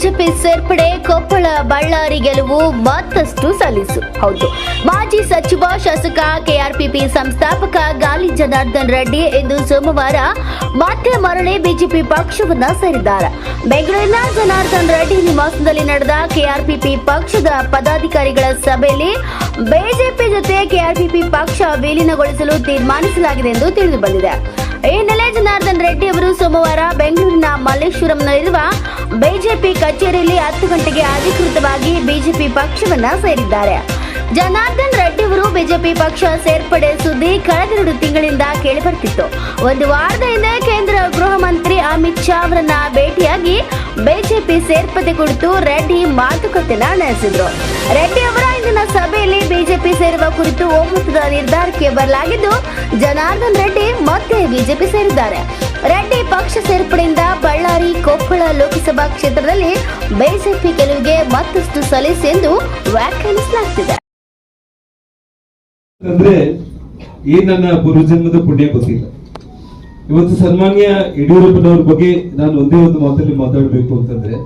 BJP ಸೇರ್ಪಡೆ, ಕೊಪ್ಪಳ, ಬಳ್ಳಾರಿ ಗೆಲುವು ಮತ್ತಷ್ಟು ಸಲ್ಲಿಸು. ಹೌದು. ಮಾಜಿ ಸಚಿವ ಶಾಸಕ ಕೆಆರ್ಪಿಪಿ ಸಂಸ್ಥಾಪಕ ಗಾಲಿ ಜನಾರ್ದನ್ ರೆಡ್ಡಿ ಇಂದು ಸೋಮವಾರ ಮತ್ತೆ ಮರಳಿ ಬಿಜೆಪಿ ಪಕ್ಷವನ್ನ ಸೇರಿದ್ದಾರೆ. ಬೆಂಗಳೂರಿನ ಜನಾರ್ದನ್ ರೆಡ್ಡಿ ನಿವಾಸದಲ್ಲಿ ನಡೆದ ಕೆಆರ್ಪಿಪಿ ಪಕ್ಷದ ಪದಾಧಿಕಾರಿಗಳ ಸಭೆಯಲ್ಲಿ ಬಿಜೆಪಿ ಜೊತೆ ಕೆಆರ್ಪಿಪಿ ಪಕ್ಷ ವಿಲೀನಗೊಳಿಸಲು ತೀರ್ಮಾನಿಸಲಾಗಿದೆ ಎಂದು ತಿಳಿದು ಬಂದಿದೆ ಈ ಹಿನ್ನೆಲೆ ಜನಾರ್ದನ್ ರೆಡ್ಡಿ ಅವರು ಸೋಮವಾರ ಬೆಂಗಳೂರಿನ ಮಲ್ಲೇಶ್ವರಂನಲ್ಲಿರುವ ಬಿಜೆಪಿ ಕಚೇರಿಯಲ್ಲಿ ಹತ್ತು ಗಂಟೆಗೆ ಅಧಿಕೃತವಾಗಿ ಬಿಜೆಪಿ ಪಕ್ಷವನ್ನ ಸೇರಿದ್ದಾರೆ. ಜನಾರ್ದನ್ ರೆಡ್ಡಿ ಅವರು ಬಿಜೆಪಿ ಪಕ್ಷ ಸೇರ್ಪಡೆ ಸುದ್ದಿ ಕಳೆದೆರಡು ತಿಂಗಳಿಂದ ಕೇಳಿಬರ್ತಿತ್ತು. ಒಂದು ವಾರದ ಹಿಂದೆ ಕೇಂದ್ರ ಗೃಹ ಮಂತ್ರಿ ಅಮಿತ್ ಶಾ ಅವರನ್ನ ಭೇಟಿಯಾಗಿ ಬಿಜೆಪಿ ಸೇರ್ಪಡೆ ಕುರಿತು ರೆಡ್ಡಿ ಮಾತುಕತೆನ ನಡೆಸಿದ್ರು. ರೆಡ್ಡಿ ಅವರ ಇಂದಿನ ಸಭೆಯಲ್ಲಿ ಬಿಜೆಪಿ ಸೇರುವ ಕುರಿತು ಒಮ್ಮತದ ನಿರ್ಧಾರಕ್ಕೆ ಬರಲಾಗಿದ್ದು, ಜನಾರ್ದನ್ ರೆಡ್ಡಿ ಮತ್ತೆ ಬಿಜೆಪಿ ಸೇರಿದ್ದಾರೆ. ರೆಡ್ಡಿ ಪಕ್ಷ ಸೇರ್ಪಡೆಯಿಂದ ಬಳ್ಳಾರಿ, ಕೊಪ್ಪಳ ಲೋಕಸಭಾ ಕ್ಷೇತ್ರದಲ್ಲಿ ಬಿಜೆಪಿ ಗೆಲುವಿಗೆ ಮತ್ತಷ್ಟು ಸಲೀಸು ಎಂದು ವ್ಯಾಖ್ಯಾನಿಸಲಾಗುತ್ತಿದೆ ಅಂದ್ರೆ ಈ ನನ್ನ ಪೂರ್ವಜನ್ಮದ ಪುಣ್ಯ ಗೊತ್ತಿಲ್ಲ. ಇವತ್ತು ಸನ್ಮಾನ್ಯ ಯಡಿಯೂರಪ್ಪನವ್ರ ಬಗ್ಗೆ ನಾನು ಒಂದೇ ಒಂದು ಮಾತಲ್ಲಿ ಮಾತಾಡಬೇಕು ಅಂತಂದ್ರೆ,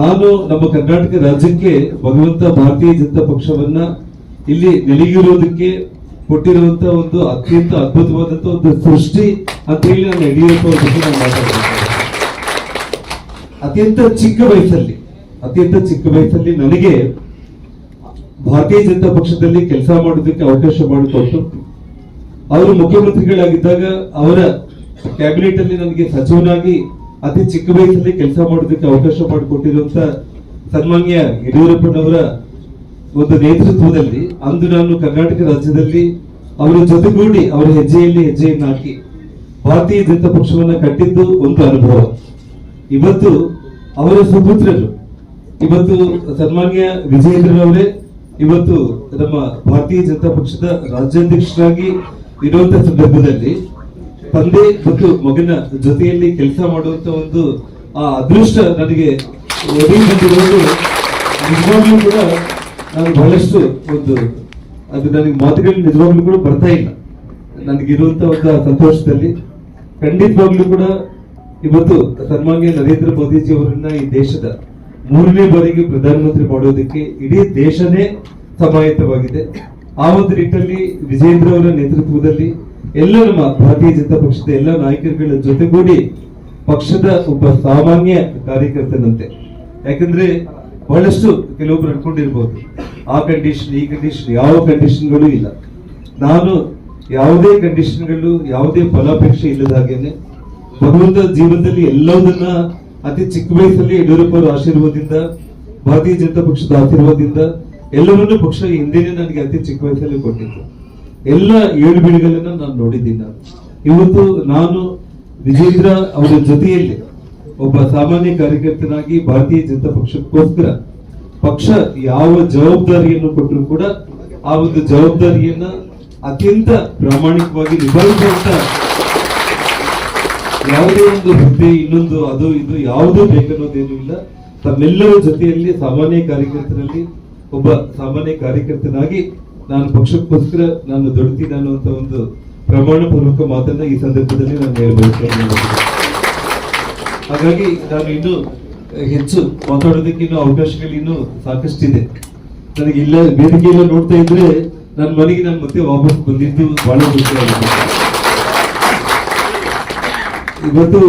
ನಾನು ನಮ್ಮ ಕರ್ನಾಟಕ ರಾಜ್ಯಕ್ಕೆ ಭಗವಂತ ಭಾರತೀಯ ಜನತಾ ಪಕ್ಷವನ್ನ ಇಲ್ಲಿ ನೆಲೆಗಿರೋದಕ್ಕೆ ಕೊಟ್ಟಿರುವಂತ ಒಂದು ಅತ್ಯಂತ ಅದ್ಭುತವಾದಂತ ಒಂದು ಸೃಷ್ಟಿ ಅಂತ ಹೇಳಿ ನಾನು ಯಡಿಯೂರಪ್ಪ ಮಾತಾಡ್ತೀನಿ. ಅತ್ಯಂತ ಚಿಕ್ಕ ವಯಸ್ಸಲ್ಲಿ, ಅತ್ಯಂತ ಚಿಕ್ಕ ವಯಸ್ಸಲ್ಲಿ ನನಗೆ ಭಾರತೀಯ ಜನತಾ ಪಕ್ಷದಲ್ಲಿ ಕೆಲಸ ಮಾಡೋದಕ್ಕೆ ಅವಕಾಶ ಮಾಡಿಕೊಟ್ಟು ಅವರು ಮುಖ್ಯಮಂತ್ರಿಗಳಾಗಿದ್ದಾಗ ಅವರ ಕ್ಯಾಬಿನೆಟ್ ಅಲ್ಲಿ ನನಗೆ ಸಚಿವನಾಗಿ ಅತಿ ಚಿಕ್ಕ ವಯಸ್ಸಲ್ಲಿ ಕೆಲಸ ಮಾಡೋದಕ್ಕೆ ಅವಕಾಶ ಮಾಡಿಕೊಟ್ಟಿರುವಂತ ಸನ್ಮಾನ್ಯ ಯಡಿಯೂರಪ್ಪನವರ ಒಂದು ನೇತೃತ್ವದಲ್ಲಿ ಅಂದು ನಾನು ಕರ್ನಾಟಕ ರಾಜ್ಯದಲ್ಲಿ ಅವರ ಜೊತೆಗೂಡಿ ಅವರ ಹೆಜ್ಜೆಯಲ್ಲಿ ಹೆಜ್ಜೆಯನ್ನು ಹಾಕಿ ಭಾರತೀಯ ಜನತಾ ಪಕ್ಷವನ್ನ ಕಟ್ಟಿದ್ದು ಒಂದು ಅನುಭವ. ಇವತ್ತು ಅವರ ಸುಪುತ್ರರು, ಇವತ್ತು ಸನ್ಮಾನ್ಯ ವಿಜಯೇಂದ್ರರವರೇ ಇವತ್ತು ನಮ್ಮ ಭಾರತೀಯ ಜನತಾ ಪಕ್ಷದ ರಾಜ್ಯಾಧ್ಯಕ್ಷರಾಗಿ ಇರುವಂತಹ ಸಂದರ್ಭದಲ್ಲಿ ತಂದೆ ಮತ್ತು ಮಗನ ಜೊತೆಯಲ್ಲಿ ಕೆಲಸ ಮಾಡುವಂತ ಒಂದು ಆ ಅದೃಷ್ಟ ನನಗೆ ಒದಗಿ ನಿಜವಾಗ್ಲೂ ಕೂಡ ನಾನು ಬಹಳಷ್ಟು ಒಂದು, ಅದು ನನಗೆ ಮಾತುಗಳು ನಿಜವಾಗ್ಲೂ ಕೂಡ ಬರ್ತಾ ಇಲ್ಲ. ನನಗಿರುವಂತ ಒಂದು ಸಂತೋಷದಲ್ಲಿ. ಖಂಡಿತವಾಗ್ಲೂ ಕೂಡ ಇವತ್ತು ಸನ್ಮಾನ್ಯ ನರೇಂದ್ರ ಮೋದಿಜಿ ಅವರನ್ನ ಈ ದೇಶದ ಮೂರನೇ ಬಾರಿಗೆ ಪ್ರಧಾನಮಂತ್ರಿ ಮಾಡೋದಕ್ಕೆ ಇಡೀ ದೇಶನೇ ಸಮಾಯಿತವಾಗಿದೆ ಆ ಒಂದು ನಿಟ್ಟಲ್ಲಿ ವಿಜೇಂದ್ರ ಅವರ ನೇತೃತ್ವದಲ್ಲಿ ಎಲ್ಲ ನಮ್ಮ ಭಾರತೀಯ ಜನತಾ ಪಕ್ಷದ ಎಲ್ಲ ನಾಯಕರುಗಳ ಜೊತೆಗೂಡಿ ಪಕ್ಷದ ಒಬ್ಬ ಸಾಮಾನ್ಯ ಕಾರ್ಯಕರ್ತನಂತೆ. ಯಾಕಂದ್ರೆ ಬಹಳಷ್ಟು ಕೆಲವೊಬ್ರು ಅನ್ಕೊಂಡಿರ್ಬೋದು. ಆ ಕಂಡೀಷನ್ ಈ ಕಂಡೀಷನ್ ಯಾವ ಕಂಡೀಷನ್ಗಳು ಇಲ್ಲ. ನಾನು ಯಾವುದೇ ಕಂಡೀಷನ್ಗಳು ಯಾವುದೇ ಫಲಾಪೇಕ್ಷೆ ಇಲ್ಲದ ಹಾಗೇನೆ, ಭಗವಂತ ಜೀವನದಲ್ಲಿ ಎಲ್ಲದನ್ನ ಅತಿ ಚಿಕ್ಕ ವಯಸ್ಸಲ್ಲಿ ಯಡಿಯೂರಪ್ಪ ಅವರ ಆಶೀರ್ವಾದದಿಂದ, ಭಾರತೀಯ ಜನತಾ ಪಕ್ಷದ ಆಶೀರ್ವಾದದಿಂದ, ಎಲ್ಲವನ್ನೂ ಪಕ್ಷ ಹಿಂದೆನೆ ನನಗೆ ಅತಿ ಚಿಕ್ಕ ವಯಸ್ಸಲ್ಲಿ ಕೊಟ್ಟಿತ್ತು. ಎಲ್ಲ ಏಳು ಬೀಳುಗಳನ್ನ ನಾನು ನೋಡಿದ್ದೀನಿ ಇವತ್ತು ನಾನು ವಿಜೇಂದ್ರ ಅವರ ಜೊತೆಯಲ್ಲಿ ಒಬ್ಬ ಸಾಮಾನ್ಯ ಕಾರ್ಯಕರ್ತನಾಗಿ ಭಾರತೀಯ ಜನತಾ ಪಕ್ಷಕ್ಕೋಸ್ಕರ ಪಕ್ಷ ಯಾವ ಜವಾಬ್ದಾರಿಯನ್ನು ಕೊಟ್ಟರು ಕೂಡ ಆ ಒಂದು ಜವಾಬ್ದಾರಿಯನ್ನ ಅತ್ಯಂತ ಪ್ರಾಮಾಣಿಕವಾಗಿ ನಿಭಾಯಿಸುವಂತ ಯಾವುದೇ ಒಂದು ಹುದ್ದೆ, ಇನ್ನೊಂದು ಅದು, ಇದು ಯಾವುದೂ ಬೇಕನ್ನೋದೇನು ಇಲ್ಲ. ತಮ್ಮೆಲ್ಲರ ಜೊತೆಯಲ್ಲಿ ಸಾಮಾನ್ಯ ಕಾರ್ಯಕರ್ತರಲ್ಲಿ ಒಬ್ಬ ಸಾಮಾನ್ಯ ಕಾರ್ಯಕರ್ತನಾಗಿ ನಾನು ಪಕ್ಷಕ್ಕೋಸ್ಕರ ನಾನು ದುಡಿತೀನಿ ಅನ್ನುವಂತ ಒಂದು ಪ್ರಮಾಣ ಪೂರ್ವಕ ಮಾತನ್ನ ಈ ಸಂದರ್ಭದಲ್ಲಿ ನಾನು ಹೇಳ್ಬೇಕು ಹಾಗಾಗಿ ನಾನು ಇನ್ನು ಹೆಚ್ಚು ಮಾತಾಡೋದಕ್ಕೆ ಇನ್ನು ಅವಕಾಶಗಳು ಇನ್ನು ಸಾಕಷ್ಟಿದೆ. ನನಗೆ ಇಲ್ಲ ವೇದಿಕೆ ಎಲ್ಲ ನೋಡ್ತಾ ಇದ್ರೆ ನನ್ನ ಮನೆಗೆ ನಾನು ಮತ್ತೆ ವಾಪಸ್ ಬಂದಿದ್ದು ಬಹಳ ಆಗುತ್ತೆ ಇವತ್ತು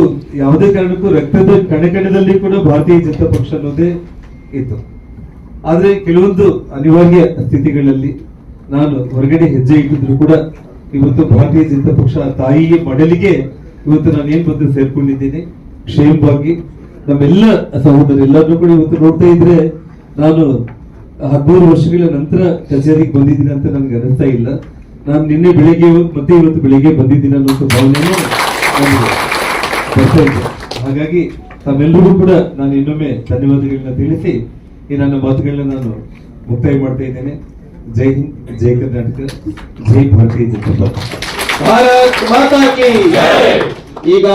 ಯಾವುದೇ ಕಾರಣಕ್ಕೂ ರಕ್ತದ ಕಣಕಣದಲ್ಲಿ ಕೂಡ ಭಾರತೀಯ ಜನತಾ ಪಕ್ಷ ಅನ್ನೋದೇ ಇತ್ತು. ಆದ್ರೆ ಕೆಲವೊಂದು ಅನಿವಾರ್ಯ ಸ್ಥಿತಿಗಳಲ್ಲಿ ನಾನು ಹೊರಗಡೆ ಹೆಜ್ಜೆ ಇಟ್ಟಿದ್ರು ಕೂಡ ಇವತ್ತು ಭಾರತೀಯ ಜನತಾ ಪಕ್ಷ ತಾಯಿಯ ಮಡಲಿಗೆ ಇವತ್ತು ನಾನು ಏನ್ ಬಂದು ಸೇರ್ಕೊಂಡಿದ್ದೀನಿ. ಕ್ಷೇಮವಾಗಿ ನಮ್ಮೆಲ್ಲ ಸಹೋದರ ಎಲ್ಲರನ್ನೂ ಕೂಡ ಇವತ್ತು ನೋಡ್ತಾ ಇದ್ರೆ ನಾನು ಹದಿಮೂರು ವರ್ಷಗಳ ನಂತರ ಕಚೇರಿಗೆ ಬಂದಿದ್ದೀನಿ ಅಂತ ನನಗೆ ಅನಿಸ್ತಾ ಇಲ್ಲ. ನಾನು ನಿನ್ನೆ ಬೆಳಿಗ್ಗೆ ಮತ್ತೆ ಇವತ್ತು ಬೆಳಿಗ್ಗೆ ಬಂದಿದ್ದೀನಿ ಅನ್ನೋ ಭಾವನೆ ನನಗೆ ಬರ್ತಾ ಇದೆ. ಹಾಗಾಗಿ ತಮ್ಮೆಲ್ಲರಿಗೂ ಕೂಡ ನಾನು ಇನ್ನೊಮ್ಮೆ ಧನ್ಯವಾದಗಳನ್ನ ತಿಳಿಸಿ ಈ ನನ್ನ ಮಾತುಗಳನ್ನ ನಾನು ಮುಕ್ತಾಯ ಮಾಡ್ತಾ ಇದ್ದೇನೆ. ಜೈ ಹಿಂದ್, ಜೈ ಕರ್ನಾಟಕ, ಜೈ ಭಾರತೀಯ ಜನತಾ ಈಗ